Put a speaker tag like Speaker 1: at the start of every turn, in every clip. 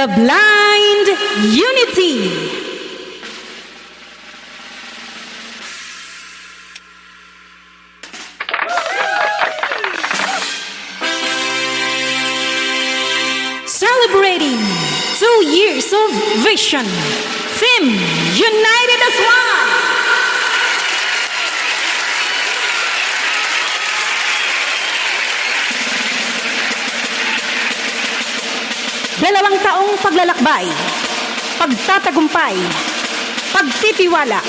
Speaker 1: The Blind Unity. Celebrating two years of vision. Theme United as One. Dalawang taong paglalakbay, pagtatagumpay, pagtitiwala,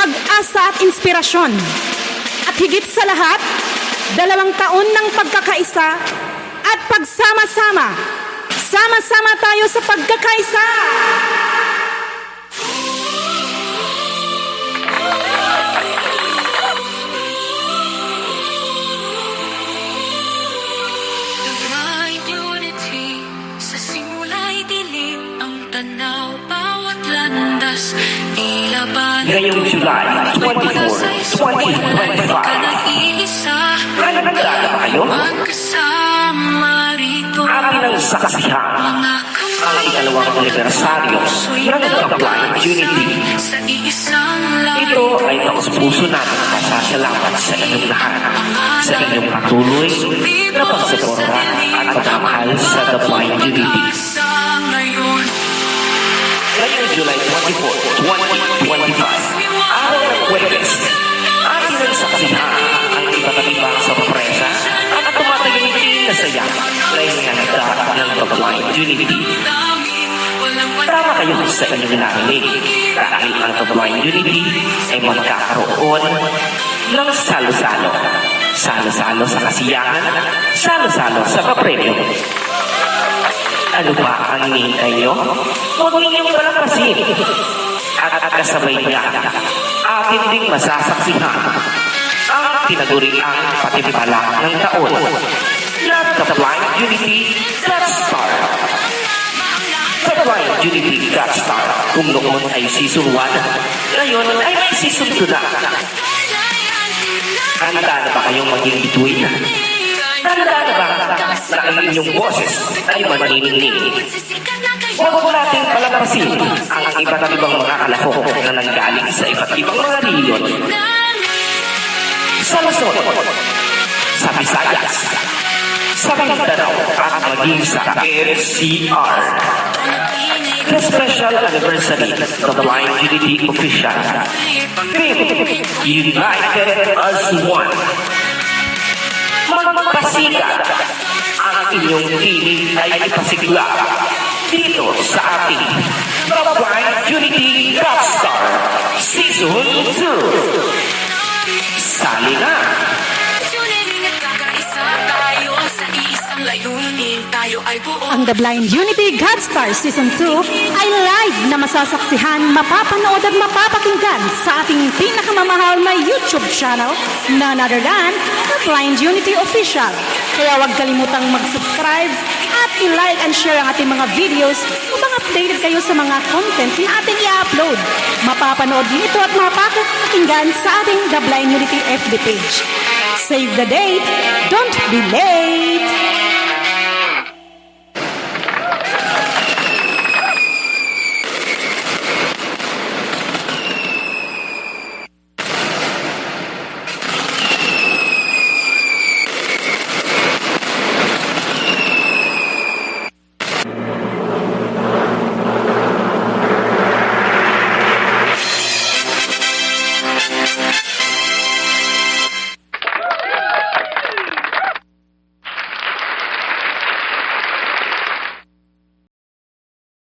Speaker 1: pag-asa at inspirasyon. At higit sa lahat, dalawang taon ng pagkakaisa at pagsama-sama. Sama-sama tayo sa pagkakaisa!
Speaker 2: Ngayong July 24, 2025.
Speaker 3: Nag-iisa
Speaker 2: Nagdala ba kayo? Amin ang saksihan ang ikalawang anibersaryo ng Blind Unity. Ito ay taos puso namin pasasalamat sa inyong lahat sa inyong patuloy na pagsuporta at pagmamahal sa Blind Unity. Kayo sa inyong narinig dahil ang Blind Unity ay magkakaroon ng salo-salo. Salo-salo sa kasiyahan, salo-salo sa kapremyo. Ano ba ang hinihintay nyo? Huwag ninyong palampasin. At at kasabay niya, atin ding masasaksihan ang tinaguriang patimpala ng taon na The Blind Unity God Star. The Blind Unity God Star kung noon ay season 1, ngayon ay may season 2 na. Handa na ba kayong maging bituin? Handa na ba na ang inyong boses ay manininig? Huwag po natin palampasin ang iba't ibang mga kalahok na nanggaling sa iba't ibang mga rehiyon. Sa Luzon, sa Visayas, sa Mindanao at maging sa NCR. The special anniversary of the Blind Unity Official. Theme, United as One. Magpasikat ang inyong tinig ay ipasigla dito sa ating The Blind Unity Rockstar Season 2. Sali na!
Speaker 1: Ang The Blind Unity Godstar Season 2 ay live na masasaksihan, mapapanood at mapapakinggan sa ating pinakamamahal na YouTube channel na other than The Blind Unity Official. Kaya huwag kalimutang mag-subscribe at i-like and share ang ating mga videos upang updated kayo sa mga content na ating i-upload. Mapapanood din ito at mapapakinggan sa ating The Blind Unity FB page. Save the date, don't be late!